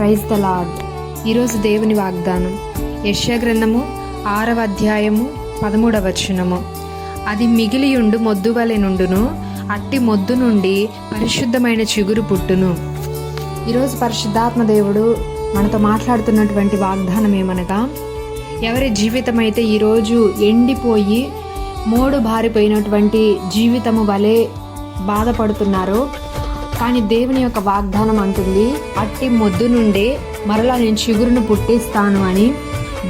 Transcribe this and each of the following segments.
Praise the lord ఈరోజు దేవుని వాగ్దానం. యశ్యా గ్రంథము ఆరవ అధ్యాయము పదమూడవ వచనము. అది మిగిలియుండు మొద్దు వలె నుండును అట్టి మొద్దు నుండి పరిశుద్ధమైన చిగురు పుట్టును. ఈరోజు పరిశుద్ధాత్మ దేవుడు మనతో మాట్లాడుతున్నటువంటి వాగ్దానం ఏమనగా ఎవరి జీవితం అయితే ఈరోజు ఎండిపోయి మోడు బారిపోయినటువంటి జీవితము వలె బాధపడుతున్నారో కానీ దేవుని యొక్క వాగ్దానం అంటుంది అట్టి మొద్దు నుండే మరలా నేను చిగురును పుట్టిస్తాను అని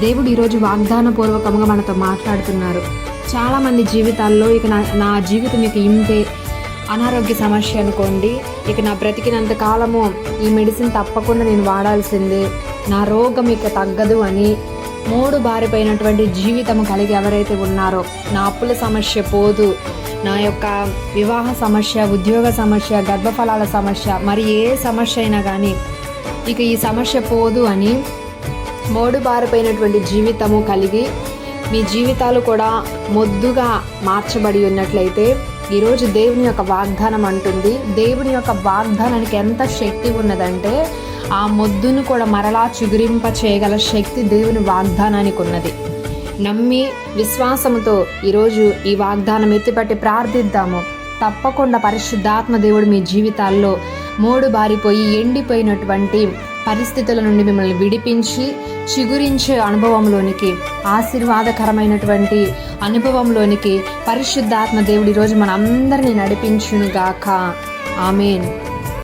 దేవుడు ఈరోజు వాగ్దాన పూర్వకంగా మనతో మాట్లాడుతున్నారు. చాలామంది జీవితాల్లో ఇక నా నా జీవితం ఇక ఇంతే అనారోగ్య సమస్య అనుకోండి ఇక నా బ్రతికినంత కాలము ఈ మెడిసిన్ తప్పకుండా నేను వాడాల్సిందే నా రోగం ఇక తగ్గదు అని మూడు బారిపోయినటువంటి జీవితం కలిగి ఎవరైతే ఉన్నారో నా అప్పుల సమస్య పోదు నా యొక్క వివాహ సమస్య ఉద్యోగ సమస్య గర్భఫలాల సమస్య మరి ఏ సమస్య అయినా కానీ ఇక ఈ సమస్య పోదు అని మోడు బారిపోయినటువంటి జీవితము కలిగి మీ జీవితాలు కూడా మొద్దుగా మార్చబడి ఉన్నట్లయితే ఈరోజు దేవుని యొక్క వాగ్దానం అంటుంది. దేవుని యొక్క వాగ్దానానికి ఎంత శక్తి ఉన్నదంటే ఆ మొద్దును కూడా మరలా చిగురింప చేయగల శక్తి దేవుని వాగ్దానానికి ఉన్నది. నమ్మి విశ్వాసముతో ఈరోజు ఈ వాగ్దానం ఎత్తిపట్టి ప్రార్థిద్దాము. తప్పకుండా పరిశుద్ధాత్మ దేవుడు మీ జీవితాల్లో మూడు బారిపోయి ఎండిపోయినటువంటి పరిస్థితుల నుండి మిమ్మల్ని విడిపించి చిగురించే అనుభవంలోనికి ఆశీర్వాదకరమైనటువంటి అనుభవంలోనికి పరిశుద్ధాత్మ దేవుడు ఈరోజు మనందరినీ నడిపించునుగాక. ఆమెన్.